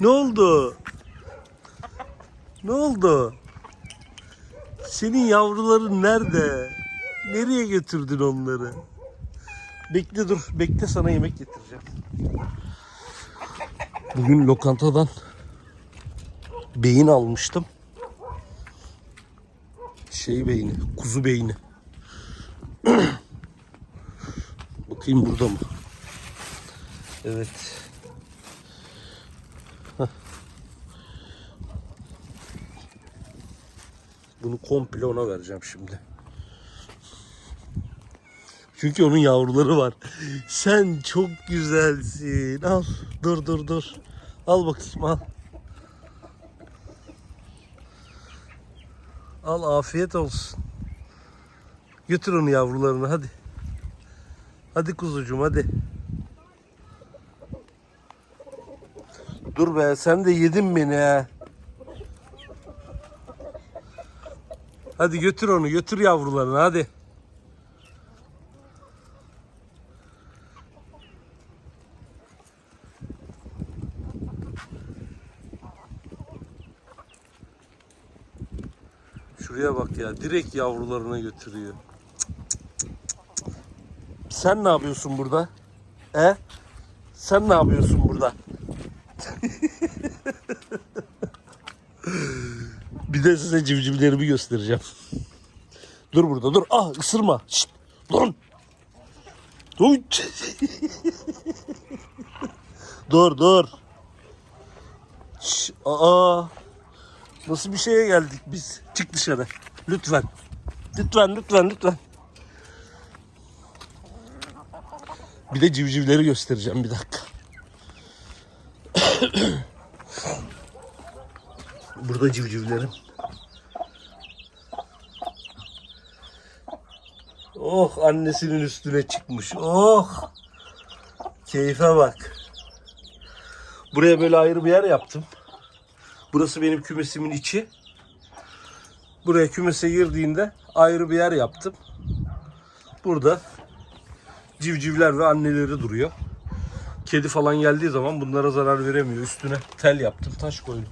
ne oldu? Ne oldu? Senin yavruların nerede? Nereye götürdün onları? Bekle dur. Bekle sana yemek getireceğim. Bugün lokantadan beyin almıştım. Şey beyni, kuzu beyni. Bakayım burada mı? Evet. Bunu komple ona vereceğim şimdi. Çünkü onun yavruları var. Sen çok güzelsin. Al. Dur dur dur. Al bakayım al. Al afiyet olsun. Götür onu yavrularını hadi. Hadi kuzucuğum hadi. Dur be sen de yedin beni ha. Hadi götür onu götür yavrularını hadi. Şuraya bak ya direkt yavrularına götürüyor. Sen ne yapıyorsun burada? He? Sen ne yapıyorsun burada? bir de size civcivlerimi göstereceğim. Dur burada dur. Ah ısırma. Şşt, durun. Dur. dur dur. Şş, aa. Nasıl bir şeye geldik biz? Çık dışarı. Lütfen. Lütfen lütfen lütfen. Bir de civcivleri göstereceğim bir dakika. Burada civcivlerim. Oh annesinin üstüne çıkmış. Oh. Keyfe bak. Buraya böyle ayrı bir yer yaptım. Burası benim kümesimin içi. Buraya kümese girdiğinde ayrı bir yer yaptım. Burada civcivler ve anneleri duruyor. Kedi falan geldiği zaman bunlara zarar veremiyor. Üstüne tel yaptım, taş koydum.